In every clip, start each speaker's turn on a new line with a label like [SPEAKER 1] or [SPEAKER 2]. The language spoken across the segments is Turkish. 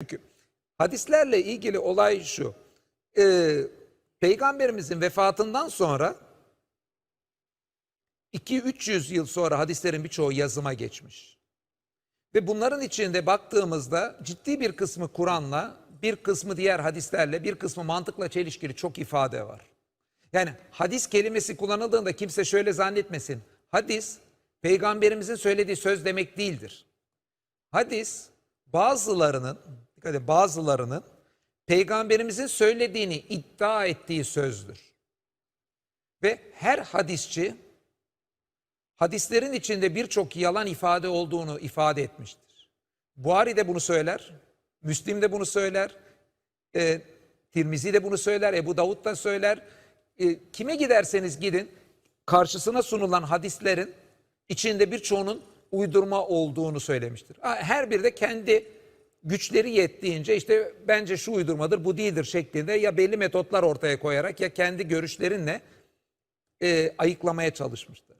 [SPEAKER 1] Çünkü hadislerle ilgili olay şu. Ee, Peygamberimizin vefatından sonra 2-300 yıl sonra hadislerin birçoğu yazıma geçmiş. Ve bunların içinde baktığımızda ciddi bir kısmı Kur'an'la, bir kısmı diğer hadislerle, bir kısmı mantıkla çelişkili çok ifade var. Yani hadis kelimesi kullanıldığında kimse şöyle zannetmesin. Hadis peygamberimizin söylediği söz demek değildir. Hadis bazılarının, dikkat bazılarının peygamberimizin söylediğini iddia ettiği sözdür. Ve her hadisçi hadislerin içinde birçok yalan ifade olduğunu ifade etmiştir. Buhari de bunu söyler, Müslim de bunu söyler, e, Tirmizi de bunu söyler, Ebu Davud da söyler. E, kime giderseniz gidin karşısına sunulan hadislerin içinde birçoğunun uydurma olduğunu söylemiştir. Her biri de kendi güçleri yettiğince işte bence şu uydurmadır bu değildir şeklinde ya belli metotlar ortaya koyarak ya kendi görüşlerinle e, ayıklamaya çalışmıştır.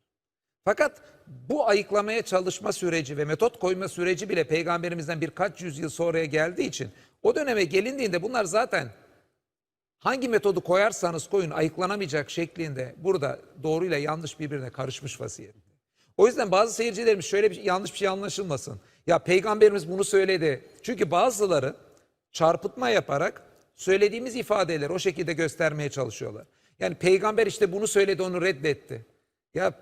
[SPEAKER 1] Fakat bu ayıklamaya çalışma süreci ve metot koyma süreci bile peygamberimizden birkaç yüzyıl sonraya geldiği için o döneme gelindiğinde bunlar zaten hangi metodu koyarsanız koyun ayıklanamayacak şeklinde burada doğruyla yanlış birbirine karışmış vaziyette. O yüzden bazı seyircilerimiz şöyle bir yanlış bir şey anlaşılmasın. Ya peygamberimiz bunu söyledi. Çünkü bazıları çarpıtma yaparak söylediğimiz ifadeleri o şekilde göstermeye çalışıyorlar. Yani peygamber işte bunu söyledi onu reddetti. Ya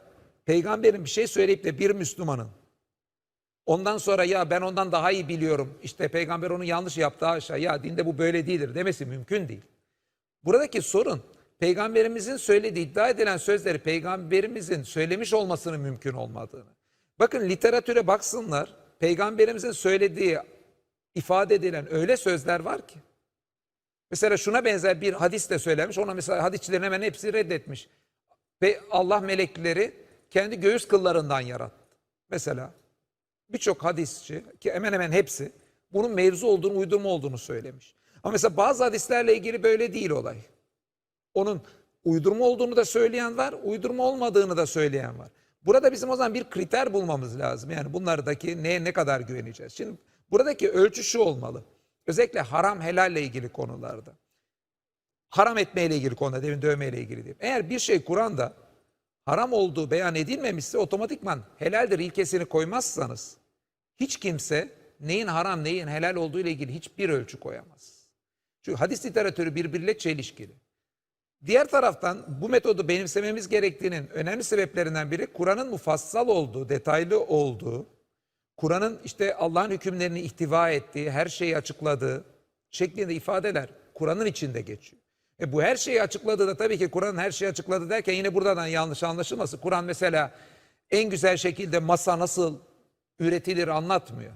[SPEAKER 1] peygamberin bir şey söyleyip de bir Müslümanın ondan sonra ya ben ondan daha iyi biliyorum işte peygamber onu yanlış yaptı aşağı ya dinde bu böyle değildir demesi mümkün değil. Buradaki sorun peygamberimizin söylediği iddia edilen sözleri peygamberimizin söylemiş olmasının mümkün olmadığını. Bakın literatüre baksınlar peygamberimizin söylediği ifade edilen öyle sözler var ki. Mesela şuna benzer bir hadis de söylemiş. Ona mesela hadisçilerin hemen hepsi reddetmiş. Ve Allah melekleri kendi göğüs kıllarından yarattı. Mesela birçok hadisçi ki hemen hemen hepsi bunun mevzu olduğunu, uydurma olduğunu söylemiş. Ama mesela bazı hadislerle ilgili böyle değil olay. Onun uydurma olduğunu da söyleyen var, uydurma olmadığını da söyleyen var. Burada bizim o zaman bir kriter bulmamız lazım. Yani bunlardaki neye ne kadar güveneceğiz? Şimdi buradaki ölçü şu olmalı. Özellikle haram helalle ilgili konularda. Haram etmeyle ilgili konuda, demin dövmeyle ilgili değil. Eğer bir şey Kur'an'da haram olduğu beyan edilmemişse otomatikman helaldir ilkesini koymazsanız hiç kimse neyin haram neyin helal olduğu ile ilgili hiçbir ölçü koyamaz. Çünkü hadis literatürü birbiriyle çelişkili. Diğer taraftan bu metodu benimsememiz gerektiğinin önemli sebeplerinden biri Kur'an'ın mufassal olduğu, detaylı olduğu, Kur'an'ın işte Allah'ın hükümlerini ihtiva ettiği, her şeyi açıkladığı şeklinde ifadeler Kur'an'ın içinde geçiyor. E bu her şeyi açıkladığı da tabii ki Kur'an her şeyi açıkladı derken yine buradan yanlış anlaşılması. Kur'an mesela en güzel şekilde masa nasıl üretilir anlatmıyor.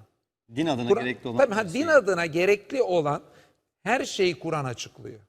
[SPEAKER 2] Din adına
[SPEAKER 1] Kur'an-
[SPEAKER 2] gerekli olan.
[SPEAKER 1] Tabii ha, din adına gerekli olan her şeyi Kur'an açıklıyor.